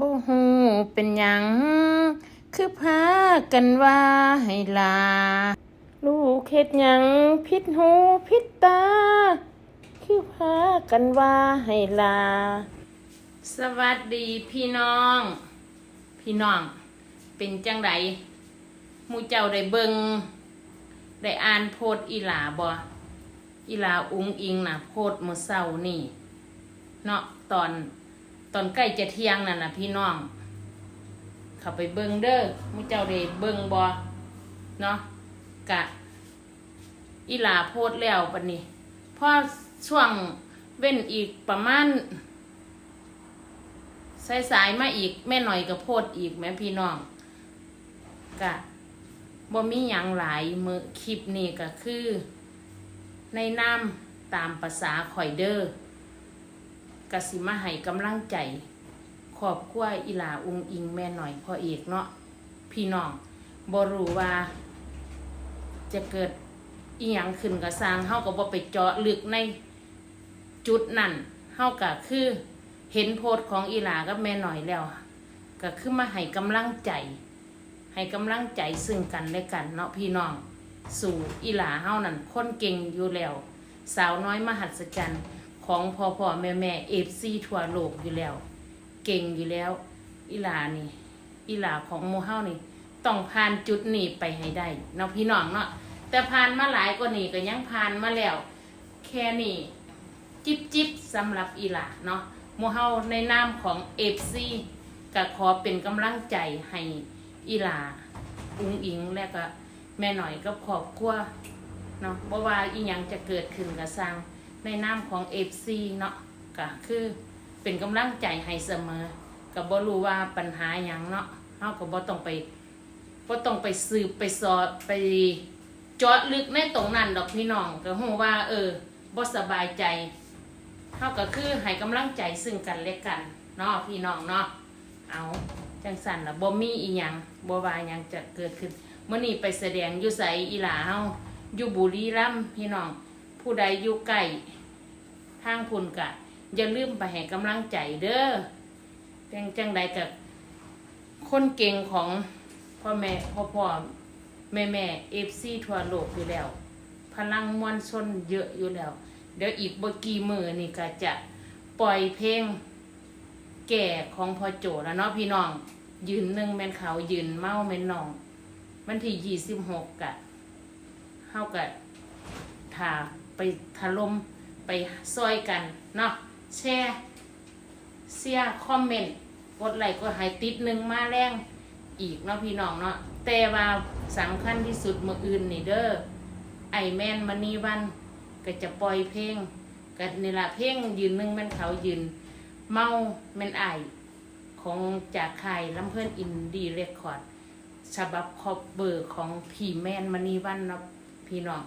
บ่ฮู้เป็นหยัง คือพากันว่าให้ลา ลูกเฮ็ดหยังผิดหูผิดตา คือพากันว่าให้ลา สวัสดีพี่น้อง พี่น้อง เป็นจังไดหมูเจ้าได้เบิงได้อ่านโพดอีหลาบ่อีหลาอุงอิงน่ะโพดมือเช้านี่ เนาะตอน ตอนใกล้จะเที่ยงนั่นนะพี่น้อง เข้าไปเบิงเด้อหมู่เจ้าได้เบิงบ่เนาะกะอีหลาโพดแล้วปันนี้พอช่วงเว้นอีกประมาณสายสายๆมาอีกแม่หน่อยก็โพดอีกแม่พี่น้องกะบ่มีหยังหลายมือคลิปนี้ก็คือ ในน้ำตามภาษาข่อยเดอ้อ กสิมาให้กำลังใจขอบครัวอีหลาอุงอิงแม่หน่อยพ่อเอกเนาะพี่น้องบรู้ว่า จะเกิดอีหยังขึ้นกับสร้างเฮาก็บ่ไปเจาะลึกในจุดนั่นเฮาก็คือเห็นโพสของอีหลากับแม่หน่อยแล้ว ก็คือมาให้กำลังใจ ให้กำลังใจซึ่งกันและกันเนาะพี่น้อง สู่อีหลาเฮานั่นคนเก่งอยู่แล้ว สาวน้อยมหัศจรรย์ ของพ่อพ่อแม่แม่เอฟซีทั่วโลกอยู่แล้ว เก่งอยู่แล้ว อีหลานี่อีหลาของหมูเฮานี่ ต้องผ่านจุดนี้ไปให้ได้เนาะพี่น้องเนาะแต่ผ่านมาหลายกว่านี้ก็ยังผ่านมาแล้ว แค่นี้จิบจิบสำหรับอีหลาเนาะหมูเฮาในนามของเอฟซีก็ขอเป็นกำลังใจให้อีหลาอุ้งอิงและก็แม่หน่อยก็ขอบครัวเนาะบ่ว่าอีหยังจะเกิดขึ้นกับสร้าง ในนามของ FC เนาะก็คือเป็นกำลังใจให้เสมอก็บ่รู้ว่าปัญหาหยังเนาะเฮาก็บ่ต้องไปบ่ต้องไปสืบไปสอดไปเจาะลึกในตรงนั้นดอกพี่น้องก็ฮู้ว่า เออบ่สบายใจเฮาก็คือให้กำลังใจซึ่งกันและกันเนาะพี่น้องเนาะเอาจังสันละบ่มีอีหยังบ่วาหยังจะเกิดขึ้นเมื่อนี้ไปแสดงอยู่ไสอีหลาเฮาอยู่บุรีรัมย์พี่น้อง ผู้ใดอยู่ใกล้ทางพุ่นกะอย่าลืมไปให้กำลังใจเด้อจังจังใดกับคนเก่งของพ่อแม่พ่อพ่อแม่แม่เอฟซีทั่วโลกอยู่แล้ว พลังมวลชนเยอะอยู่แล้ว เดี๋ยวอีกบกี่มือนี่ก็จะปล่อยเพลงแก่ของพ่อโจแล้วเนาะพี่น้อง ยืนหนึ่งแม่นเขายืนเมาแม่นน้องวันที่ยี่สิบหกกะเฮากะถ่า ไปถล่มไปซอยกันเนาะแชร์เสียคอมเมนต์กดไลค์กดให้ติดหนึ่งมาแรงอีกเนาะพี่น้องเนาะแต่ว่าสำคัญที่สุดมืออื่นนี่เด้อไอแมนมันนี่วันก็จะปล่อยเพลงก็นี่ละเพลงยืนหนึ่งม่นเขายืน เมาเมนไอของจากค่ายลำเพื่อนอินดีเรคคอร์ดฉบับคอบเบอร์ของพี่แมนมณีวันเนาะพี่น้อง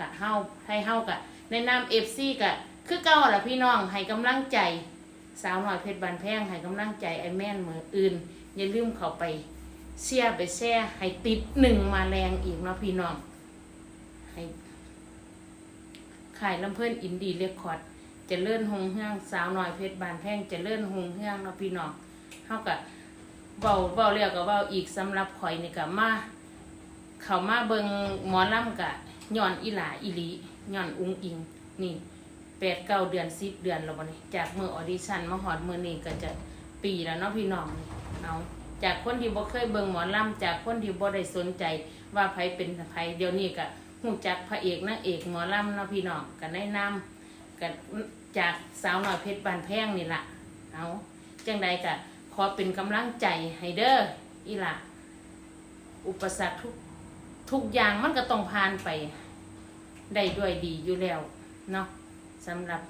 กะเฮาให้เฮากะในนามเอฟซีกะคือเก่าละพี่น้องให้กำลังใจ สาวหน่อยเพชรบานแพงให้กำลังใจไอแม่นมืออื่น อย่าลืมเข้าไปเชียไปแช่ให้ติดหนึ่งมาแรงอีกเนาะพี่น้องให้ขายลำเพื่อนอินดีเรคคอร์ดจะเลื่อนหงเฮืองสาวหน้อยเพชรบานแพงจะเลื่อนหงเฮืองเนาะพี่น้องเฮาก็เบาเบาเรียกก็เบาอีกสำหรับข่อยนี่ก็มา เข้ามาเบิงหมอลำกะ ย้อนอีหลาอีลีย้อนอุงอิง นี่แปดเก้าเดือนสิบเดือนแล้วบ่นี่จากมือออดิชั่นมาหอดมือนี้ก็จะปีแล้วเนาะพี่น้องเอาจากคนที่บ่เคยเบิ่งหมอลำจากคนที่บ่ได้สนใจว่าไผเป็นไผเดี๋ยวนี้ก็ฮู้จักพระเอกนางเอกหมอลำเนาะพี่น้องก็แนะนำกันจากสาวหน่อยเพชรบานแพงนี่ละเอาจังใดกะขอเป็นกำลังใจให้เด้ออีหละอุปสรรคทุก ทุกอย่างมันก็ต้องผ่านไปได้ด้วยดีอยู่แล้วเนาะสำหรับ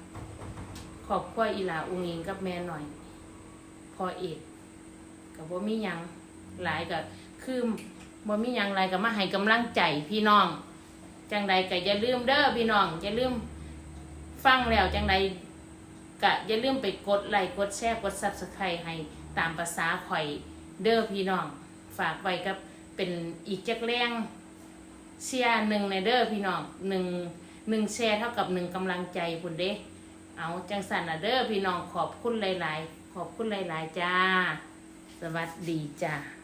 ขอบครัวอีหลาอุงอิงกับแม่หน่อย พอเอกกับบ่มียังหลายก็คือบ่มียังหลายก็มาให้กำลังใจพี่น้อง จังใดก็อย่าลืมเด้อพี่น้องอย่าลืมฟังแล้วจังใดก็อย่าลืมไปกดไลค์กดแชร์กดซับสไครต์ให้ตามภาษาข่อยเด้อพี่น้อง ฝากไว้กับเป็นอีกจักแรง เชียร์หนึ่งในเด้อพี่น้องหนึ่งหนึ่งแชร์เท่ากับหนึ่งกำลังใจคุณเด้ เอาจังสันนะเด้อพี่น้องขอบคุณหลาย ๆ ขอบคุณหลาย ๆ จ้า สวัสดีจ้า